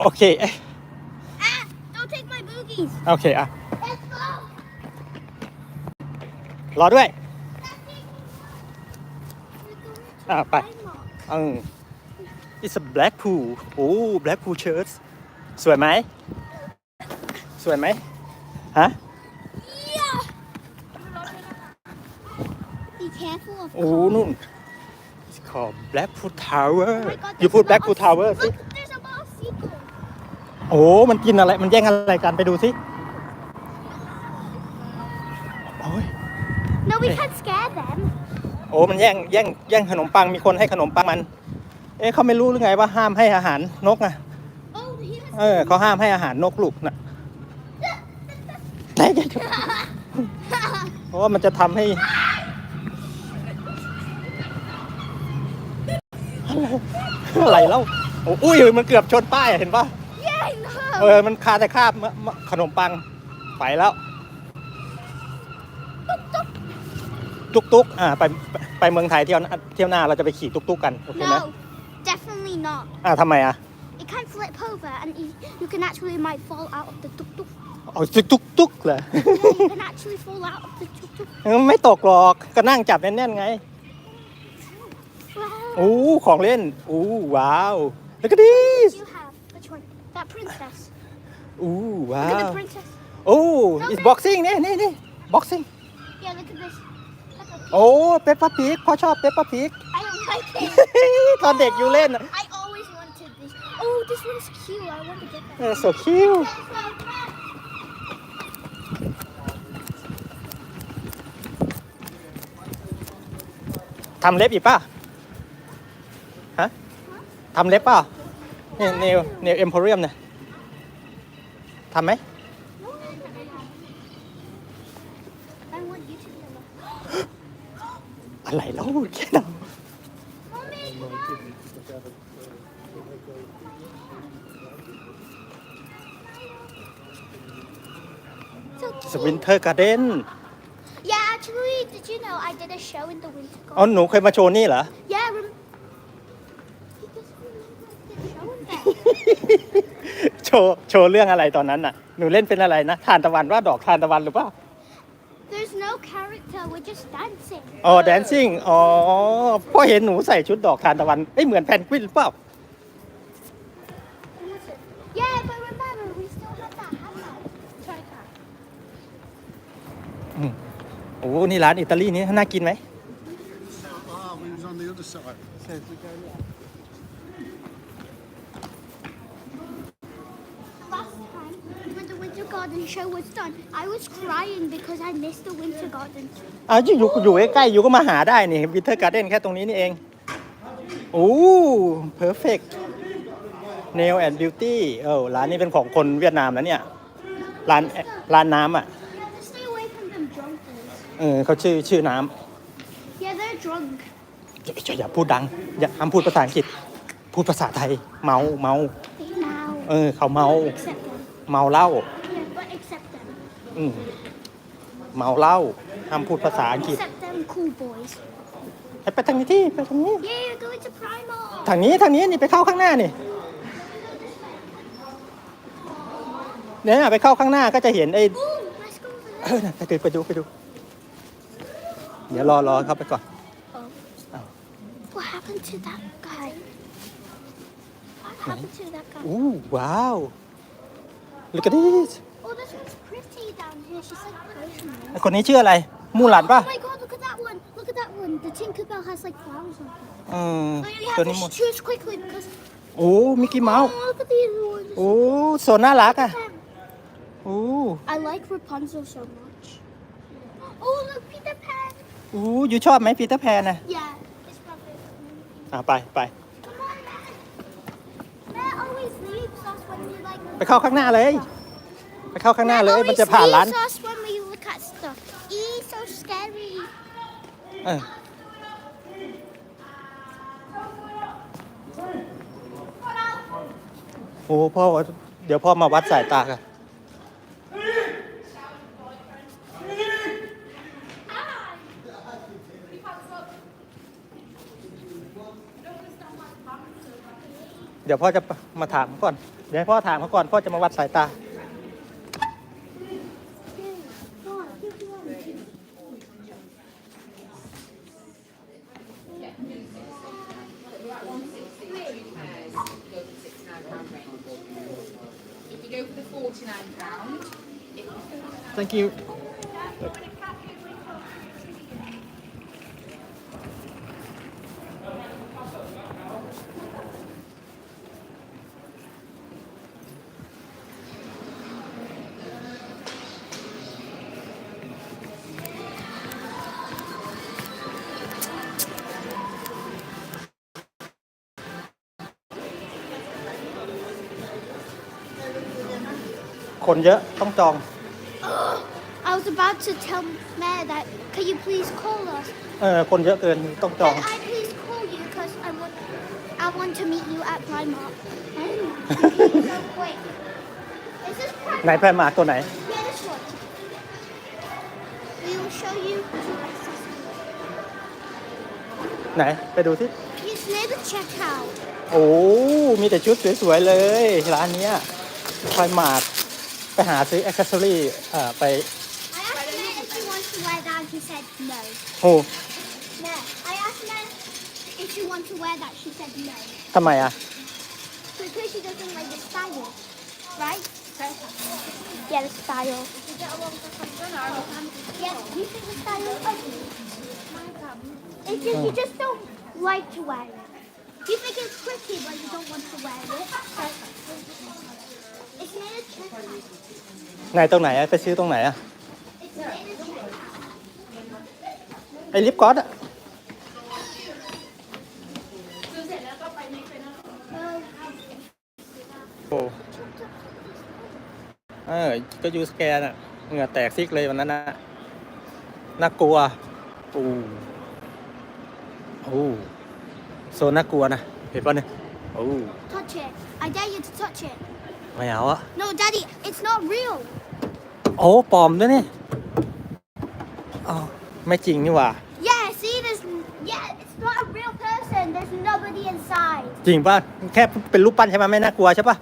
โอเคเอ๊ะ Ah, don't take my boogies. โอเคอะ Let's go. รอด้วย อะไป อืม it's a black pool โอ้ black pool shirts สวยไหม สวยไหม ฮะ Yeah. Be careful of โอ้ นู่น it's called black pool tower Oh my God, you there's put a black lot pool of- tower สิ Look, there's a lot of seagull. โอ้มันกินอะไร มันแย่งอะไรกันไปดูสิโอ้ย No, we Okay. can't scare them. โอ้มันแย่งแย่งแย่งขนมปังมีคนให้ขนมปังมัน เอ๊ะเขาไม่รู้หรือไงว่าห้ามให้อาหารนกอะ Oh, he has. เออเขาห้ามให้อาหารนกลูกน่ะได้ได้เพราะว่ามันจะทำให้อะไรเล่าโอ้อุ้ยมันเกือบชนป้ายอะเห็นปะ yeah, I เอ know. อมันคาแต่คาบมะมะขนมปัง ไปแล้ว ตุกตุกอ่าไปไปไปเมืองไทยเที่ยวหน้าเที่ยวหน้าเราจะไปขี่ตุกตุกกัน โอเคไหม No, definitely not. อ่าทำไมอะ It can flip over, and you, you can actually might fall out of the tuk tuk. เอาตุกตุกตุกเลย Yeah, you can actually fall out of the tuk tuk. ไม่ตกหรอก ก็นั่งจับแน่นๆไง Wow. อู้ของเล่นอู้ว้าว look at this You have which one? That princess. อู้ว้า Look at ว the princess. โอ้ it's boxing นี่นี่นี่ boxing Yeah, look at this. Look at โอ้เปปป r พีกพ่อชอบเปปป r พีก I don't like it. ตอนเด็กอยู่เล่นอะ I always wanted this. Oh, this one's cute. I want to get เอ that. อ so cute ทำเล็บอีกป่ะ ฮะ ทำเล็บป่ะ เนี่ยเนวเนวเอ็มโพเรียมเนี่ย ทำไหม I want you to be alone. อะไรแล้วแค่นั้น Mommy, come on. So ส cute. วินเทอร์การ์เด้น Yeah, actually, did you know I did a show in the winter อ๋อ garden? หนูเคยมาโชว์นี่เหรอ Yeah, โชว์โชว์เรื่องอะไรตอนนั้นน่ะ หนูเล่นเป็นอะไรนะ ทานตะวันว่าดอกทานตะวันหรือเปล่า There's no character, we're just dancing. อ๋อแดนซิ่งอ๋อพ่อเห็นหนูใส่ชุดดอกทานตะวันเอ้ยเหมือนแพนกวินหรือเปล่า Yeah, but remember, we still have that hammer. Try that. โอ้โหนี่ร้านอิตาลีนี่น่ากินไหม Ah, we was on the other side. Last time, when the winter garden show was done, I was crying because I missed the winter garden. อ้าวอยู่อยู่อยู่ใกล้ๆอยู่ก็มาหาได้นี่วินเทอร์การ์เด้นแค่ตรงนี้นี่เองโอ้เพอร์เฟกต์ nail and beauty เออร้านนี้เป็นของคนเวียดนามแล้วเนี่ย ร้านร้านน้ำอะ You have to stay away from them drunk boys. เออเขาชื่อชื่อน้ Yeah, they're drunk. ำอย่าอย่าอย่าพูดดัง อย่าห้ามพูดภาษาอังกฤษ พูดภาษาไทยเมาเมา They now เออเขาเมา accept them. เมาเหล้า Yeah, but accept them. อืมเมาเหล้าห้ามพูดภาษาอังกฤษ Accept them cool boys. ให้ไปทางนี้ที่ไปทางนี้ Yeah, go into Primal. ทางนี้ทางนี้นี่ไปเข้าข้างหน้านี่เนี่ยไปเข้าข้างหน้าก็จะเห็นไอ้ Ooh, let's go over เอ there. อน่ะไปดูไปดูไปดู เดี๋ยวรอรอเข้าไปก่อน Oh. What happened to that guy? What happened to that guy? อู้ว้าว look at this Oh, this one's pretty down here. She's like personal. ไอ้คนนี้ชื่ออะไร มูหลันป่ะ Oh my god, look at that one. Look at that one. The Tinkerbell has like flowers on it. เออ So you ตัว have นี้ to หมด choose quickly because. โอ้ มิกกี้เมา Oh, ส์ look at these ones. โอ้โซนน่ารักอะ Them. โอ้ I like Rapunzel so much. Oh, look, Peter Pan. โอ้ยูชอบไหมปีเตอร์แพนน่ะ Yeah, it's probably. อะไปไป Come on, Matt. Matt always leaves us when we like. ไปเข้าข้างหน้าเลย ไปเข้าข้างหน้าเลย Matt มันจะผ่าน always ร้าน leaves us when we look at stuff. He's so scary. เออ โอ้พ่อเดี๋ยวพ่อมาวัดสายตากันดี๋ยวพ่อจะมาถามเขาก่อน เดี๋ยวให้พ่อถามเขาก่อน พ่อจะมาวัดสายตา If you go for the forty-nine pound, thank you คนเยอะต้องจอง was about to tell Mayor that, can you please call us? เออคนเยอะเกินต้องจอง Can I please call you because I want, I want to meet you at Primark. so quick. Is this ไหน Primark? แพรมาตัวไหน Yeah, this one. We will show you two accessories. ไหนไปดูที่ It's near the checkout. โอ้มีแต่ชุดสวยๆเลย ร้านเนี้ยคอยมาดไปหาซื้ออ c เซสซอรี่เอ่อไป no. โอ้ No. I asked Mayor if she wants to wear that. She said no. ทำไมอ่ะ Because she doesn't like the style. Right? Yeah, the style. Yeah, you think the style is ugly? It's just, you just don't like to wear it. You think it's pretty, but you don't want to wear it. It's made of checkout. ไหนตรงไหนอะไปซื้อตรงไหนอะ ไอลิปกลอสอะโอ้เออ ก็ยูสแกนอะเหงื่อแตกซิกเลยวันนั้นนะน่ากลัวโอ้โอ้โซนน่ากลัวนะ เห็นป่ะเนี่ยโอ้ Touch it. I dare you to touch it. ไม่เอาอะ No, Daddy, it's not real. โอ้ปลอมด้วยนี่อ๋อ ไม่จริงนี่หว่า Yeah, see, there's yeah, it's not a real person. There's nobody inside. จริงป่ะ แค่เป็นรูปปั้นใช่ไหมไม่น่ากลัวใช่ป่ะ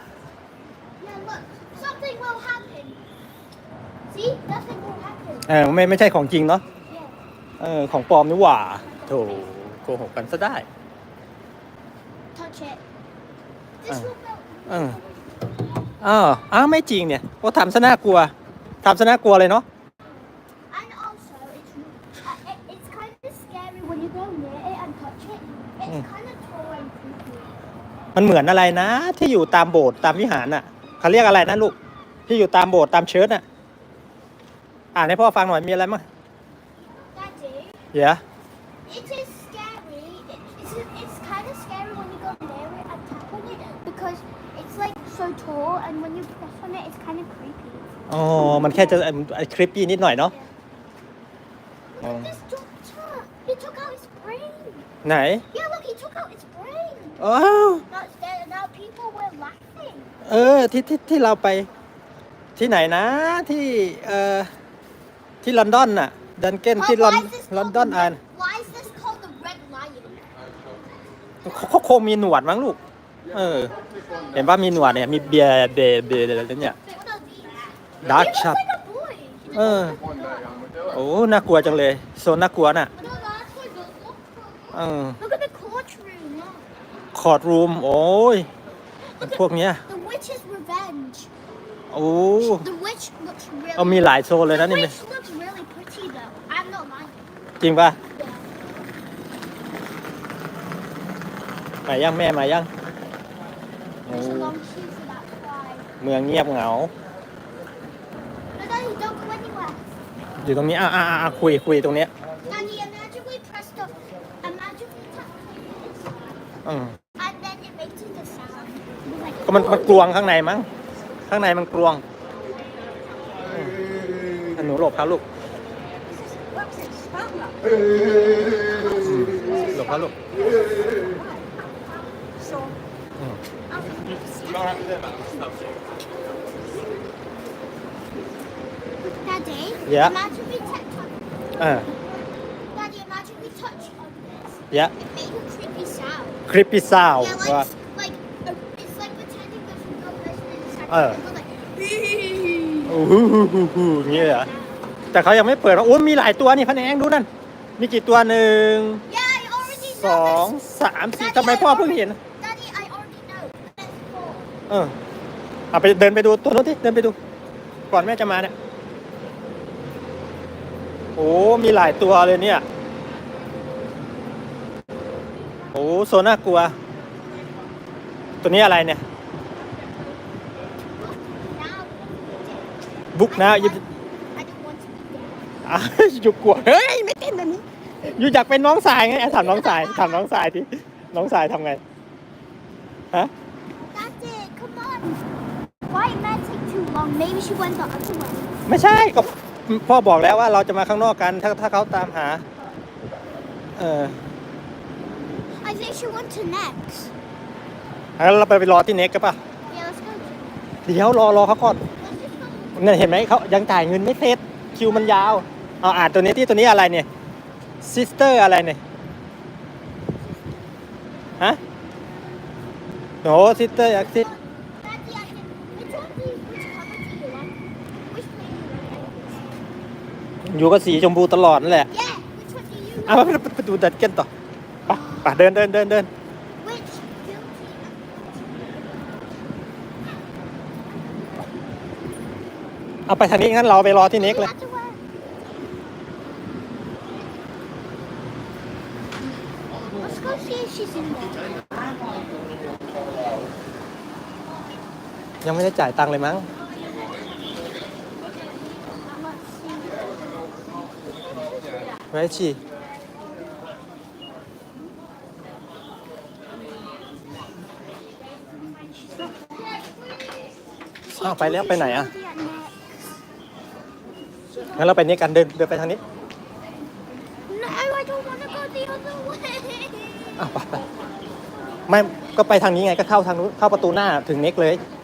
Yeah, look, something will happen. See, nothing will happen. เออไม่ไม่ใช่ของจริงเนาะ Yeah. เออของปลอมนี่หว่าโถโกหกกันซะได้ Touch it. This Uh. will melt. เอออ้าวอ้าวไม่จริงเนี่ยโอ้ทำซะน่ากลัวทำซะน่ากลัวเลยเนาะ And also, it's uh, it, it's kind of scary when you go near it and touch it. It's Mm. kind of tall and creepy. มันเหมือนอะไรนะ ที่อยู่ตามโบสถ์ตามวิหารน่ะเขาเรียกอะไรนะลูก ที่อยู่ตามโบสถ์ตามเชิร์ตน่ะ อ่านให้พ่อฟังหน่อยมีอะไรมั้ง Daddy, เดี๋ยว it is scary. It, it's it's kind of scary when you go near it and tap on it because it's like so tall, and when you press on it, it's kind of creepy. อ๋อ มันแค่จะคลิปปี้นิดหน่อยเนาะ Look at this doctor. He took out his brain. ไหน Yeah, look, he took out his brain. อ้าว Now, it's there, now people were laughing. เออที่ที่ที่เราไปที่ไหนนะที่เอ่อที่ลอนดอนน่ะดันเกน Well, ที่ลอน why is this ลอน called ดอน the อ่าน red- Why is this called the red lion? เขาเขาคงมีหนวดมั้งลูก เออ เห็นว่ามีหนวดเนี่ย มีเบียร์เบเบอะไรเนี่ย What are these? Dark he looks shot. like a boy. เออ โอ้ น่ากลัวจังเลย โซนน่ากลัวน่ะ No, that's like a look. เออ Look at the courtroom. Look. คอร์ดรูม โอ้ย พวกเนี้ย The witch's revenge. โอ้ The witch looks really. เอามีหลายโซนเลยนะ the นี่ witch looks really pretty though. I'm not lying. จริงป่ะ Yeah. มายังแม่มายังโอ้ There's a long queue for that cry. เมืองเงียบเหงา No, Daddy, don't go anywhere. อยู่ตรงนี้อ่าอ่าคุยคุยตรงเนี้ย Daddy, imagine we pressed the. Imagine we tapped it อืม and then it makes the sound. It was like, ก็มันมันกลวงข้างในมั้ง ข้างในมันกลวงหนูหลบครับลูกหลบครับลูกอืม Daddy, Yeah. Daddy, imagine we touch on this. ยะ It made a creepy sound. คลิปปี้ซาว Yeah, like, and Oh. it goes like, โอ้โหอย่างนี้เลยเหรอแต่เขายังไม่เปิดว่าโอ้มีหลายตัวนี่พะแนงดูนั่น มีกี่ตัวหนึ่ง yeah, I already สอง know. สามสี่ทำไมพ่อเพิ่งเห็น Daddy, I already know. That's four. เออเอาไปเดินไปดูตัวนู้นที่เดินไปดู ก่อนแม่จะมาเนี่ย โอ้ มีหลายตัวเลยเนี่ย โอ้โซน่ากลัว ตัวนี้อะไรเนี่ย Now, บุกนะ I ยู don't want- I don't want to be there. อะอยู่กลัวเฮ้ยไม่เต้นแบบนี้อยู่อยากเป็นน้องสายไงอะถามน้องสายถามน้องสายที่น้องสายทำไงฮะ That's it. Come on. Why did that take too long? Maybe she went the other way. ไม่ใช่ก็พ่อบอกแล้วว่าเราจะมาข้างนอกกัน ถ้าถ้าเขาตามหา เออ I think she went to next. งั้นเราไปไปรอที่เน็กกันป่ะ Yeah, let's go. เดี๋ยวรอรอเขาก่อน Let's just go. เนี่ยเห็นไหมเขายังจ่ายเงินไม่เสร็จคิวมันยาวเอาอ่านตัวนี้ที่ตัวนี้อะไรเนี่ยซิสเตอร์อะไรเนี่ยฮะโอ้ซิสเตอร์อยากซิ Daddy, I can. Which one do you, which color do you like? Which way do you like? อยู่กับสีชมพูตลอดนั่นแหละ Yeah. Which one do you เอา like? ไปไปไปดูดัดกันต่อไปไปเดินเดินเดินเดิน เอาไปทางนี้งั้นเราไปรอที่เน็กเลย Let's go see if she's in there. ยังไม่ได้จ่ายตังค์เลยมั้ง Let's see. ไว้ชีอ้าวไปแล้วไปไหนอะ She'll be at next. งั้นเราไปนี้กันเดินเดินไปทางนี้ No, I don't want to go the other way. อ้าวไปไปไม่ก็ไปทางนี้ไงก็เข้าทางนู้นเข้าประตูหน้าถึงเน็กเลย Oh,